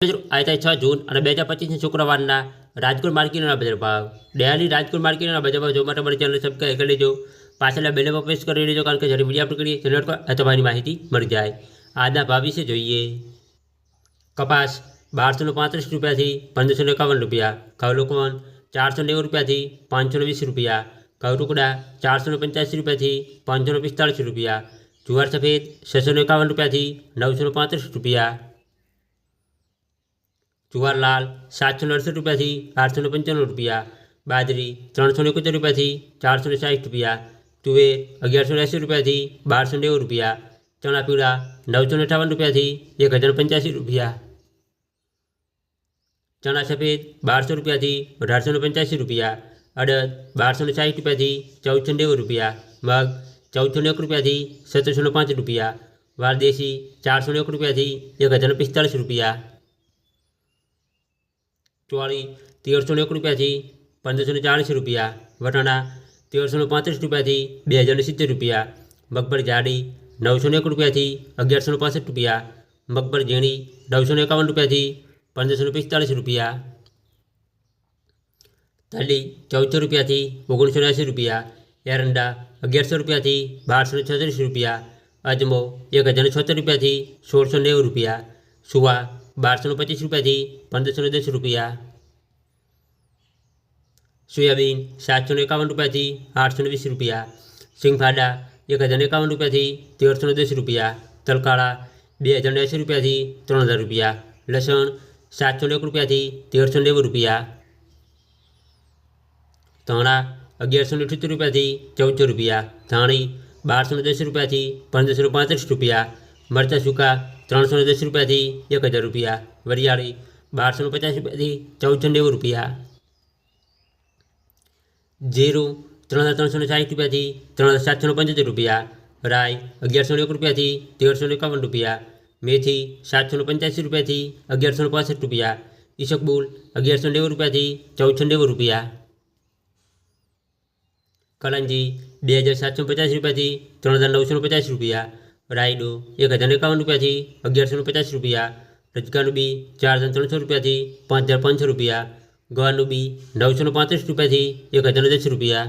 આજે છ જૂન અને બે હજાર પચીસની શુક્રવારના રાજકોટ માર્કેટના બજાર ભાવ ડેલી રાજકોટ માર્કેટના બજાર ભાવ જોવા માટે મારી ચેનલ સબસ્ક્રાઈબ કરી લેજો પાછળના બેલે પ્રેસ કરી લેજો કારણ કે જ્યારે વિડીયો આપણે કરીએ ચેનલ પર તમારી માહિતી મળી જાય આજના ભાવ વિશે જોઈએ કપાસ બારસો ને પાંત્રીસ રૂપિયાથી પંદરસો ને એકાવન રૂપિયા ઘઉં લોકવન ચારસો નેવું રૂપિયાથી પાંચસો ને વીસ રૂપિયા ઘઉં ટુકડા ચારસો ને પંચ્યાસી રૂપિયાથી પાંચસો ને પિસ્તાળીસ રૂપિયા જુવાર સફેદ છસો ને એકાવન રૂપિયાથી નવસો ને પાંત્રીસ રૂપિયા જુવારલાલ સાતસો ને અડસઠ રૂપિયાથી આઠસો ને પંચાણું રૂપિયા બાજરી ત્રણસો ને એકોતેર રૂપિયાથી ચારસો ને સાઠ રૂપિયા તુવેર અગિયારસો ને એંસી રૂપિયાથી બારસો નેવું રૂપિયા ચણા પીળા નવસો ને અઠાવન રૂપિયાથી એક હજાર પંચ્યાસી રૂપિયા ચણા સફેદ બારસો રૂપિયાથી અઢારસો ને પંચ્યાસી રૂપિયા અડદ બારસો ને સાઠ રૂપિયાથી ચૌદસો ને નેવું રૂપિયા મગ ચૌદસો ને એક રૂપિયાથી સત્તરસો ને પાંચ રૂપિયા વાલદેશી ચારસો ને એક રૂપિયાથી એક હજાર ને પિસ્તાળીસ રૂપિયા ચોળી તેરસો ને એક રૂપિયાથી પંદરસો ને ચાળીસ રૂપિયા વટાણા તેરસો ને પાંત્રીસ રૂપિયાથી બે હજાર ને સિત્તેર રૂપિયા મગબર જાડી નવસો ને એક રૂપિયાથી અગિયારસો ને પાસઠ રૂપિયા મગબર ઝીણી નવસો ને એકાવન રૂપિયાથી પંદરસો ને પિસ્તાળીસ રૂપિયા તલી ચૌદસો રૂપિયાથી ઓગણીસો ને એંસી રૂપિયા એરંડા અગિયારસો રૂપિયાથી બારસો ને છત્રીસ રૂપિયા અજમો એક હજાર ને છોતેર રૂપિયાથી સોળસો નેવું રૂપિયા સુવા બારસો ને પચીસ રૂપિયાથી પંદરસો ને દસ રૂપિયા સોયાબીન સાતસો ને એકાવન રૂપિયાથી આઠસો ને વીસ રૂપિયા સિંગફાડા એક હજાર ને એકાવન રૂપિયાથી તેરસો ને દસ રૂપિયા તલકાળા બે હજાર ને એંસી રૂપિયાથી ત્રણ હજાર રૂપિયા લસણ સાતસો ને એક રૂપિયાથી તેરસો નેવું રૂપિયા ધાણા અગિયારસો ને અઠ્યોતેર રૂપિયાથી ચૌદસો રૂપિયા ધાણી બારસો ને દસ રૂપિયાથી પંદરસો ને પાંત્રીસ રૂપિયા મરચાં સૂકા ત્રણસો ને દસ રૂપિયાથી એક હજાર રૂપિયા વરિયાળી બારસો ને પચાસ રૂપિયાથી ચૌદસો નેવું રૂપિયા જીરું ત્રણ હજાર ત્રણસો ને સાઠ રૂપિયાથી ત્રણ હજાર સાતસો ને પંચોતેર રૂપિયા રાઈ અગિયારસો ને એક રૂપિયાથી તેરસો ને એકાવન રૂપિયા મેથી સાતસો ને પંચ્યાસી રૂપિયાથી અગિયારસો ને પાસઠ રૂપિયા ઈસકબુલ અગિયારસો નેવું રૂપિયાથી ચૌદસો નેવું રૂપિયા કલંજી બે હજાર સાતસો પચાસ રૂપિયાથી ત્રણ હજાર નવસો પચાસ રૂપિયા રાયડો એક હજાર એકાવન રૂપિયાથી અગિયારસો પચાસ રૂપિયા રજકાનું બી ચાર હજાર ત્રણસો રૂપિયાથી પાંચ હજાર પાંચસો રૂપિયા, ગવાનું બી નવસો પાંત્રીસ રૂપિયાથી એક હજાર દસ રૂપિયા.